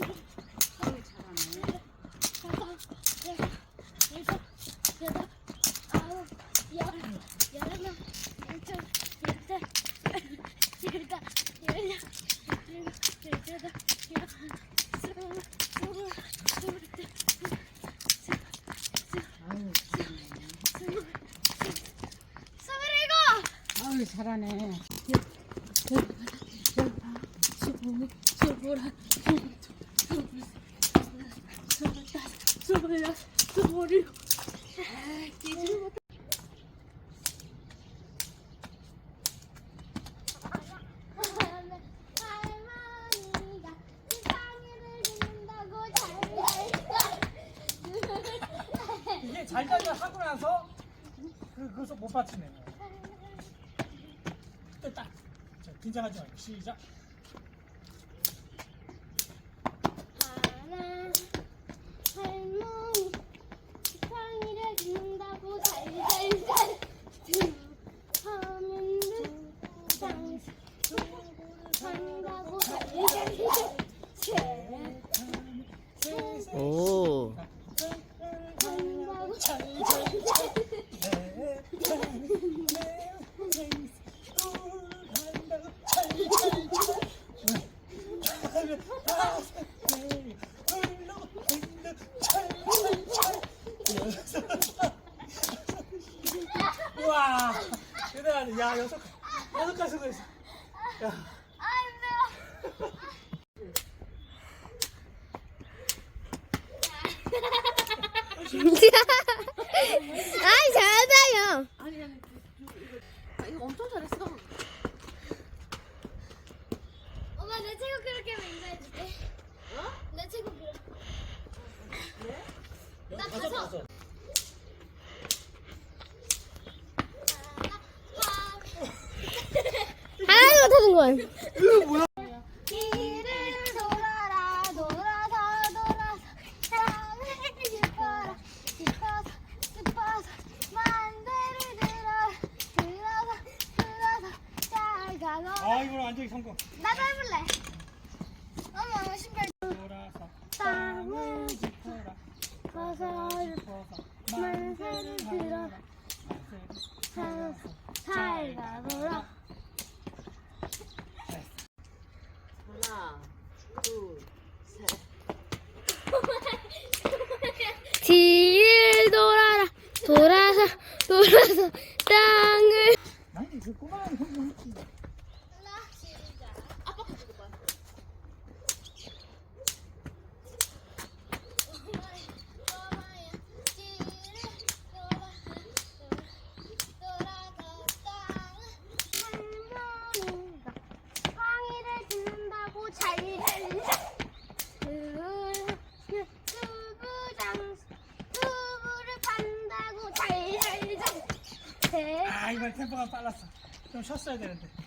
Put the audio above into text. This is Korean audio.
어이, 잘하네. 열하나, 아유, 잘하네. 스물, 스물일곱! 아유, 잘하네. 스물, 스물한, 스물둘, 스물셋, 못해. 할머니가 세상을 듣는다고 잘 이게 잘잘잘 하고 나서 그, 그것을 못 받치네. 그때 딱. 자, 긴장하지 말고 시작. 하나 할머니 세상이를 듣는다고 잘잘잘 두 하면 누구장 산다고 잘잘잘 셋 오. 산다고 와, 대단하네. 야, 여섯, 여섯 가지 수고했어. 야, 아이 잘하다요. 아니 아니 이거 이거 엄청 잘했어 엄마 내 친구 그렇게 하면 인사해줄게 어? 내 친구 그렇게 나 다섯, 다섯. 다섯. 하나도 못하는 건. 길을 돌아라 돌아서 돌아서 땅을 짚어라 짚어서 짚어서 만대를 들어라 들어서 들어서 잘 가고 아, 이거 완전히 성공. 나도 해볼래 엄마 신발 돌아서 땅을 짚 짚어서 만세를 만세를 잘 가거라 하나, 둘, 셋. 뒤를 돌아라. 돌아서 돌아서 땅을. 아니, 그 꼬마는 성공했지. 하나 시작 아빠 거 찍을 거야 엄마야 뒤를 돌아 돌아서 땅을 할머니가 황이를 듣는다고 잘잘잘 두부장 두부를 잘잘잘 아, 이번 템포가 빨랐어. 좀 쉬었어야 되는데.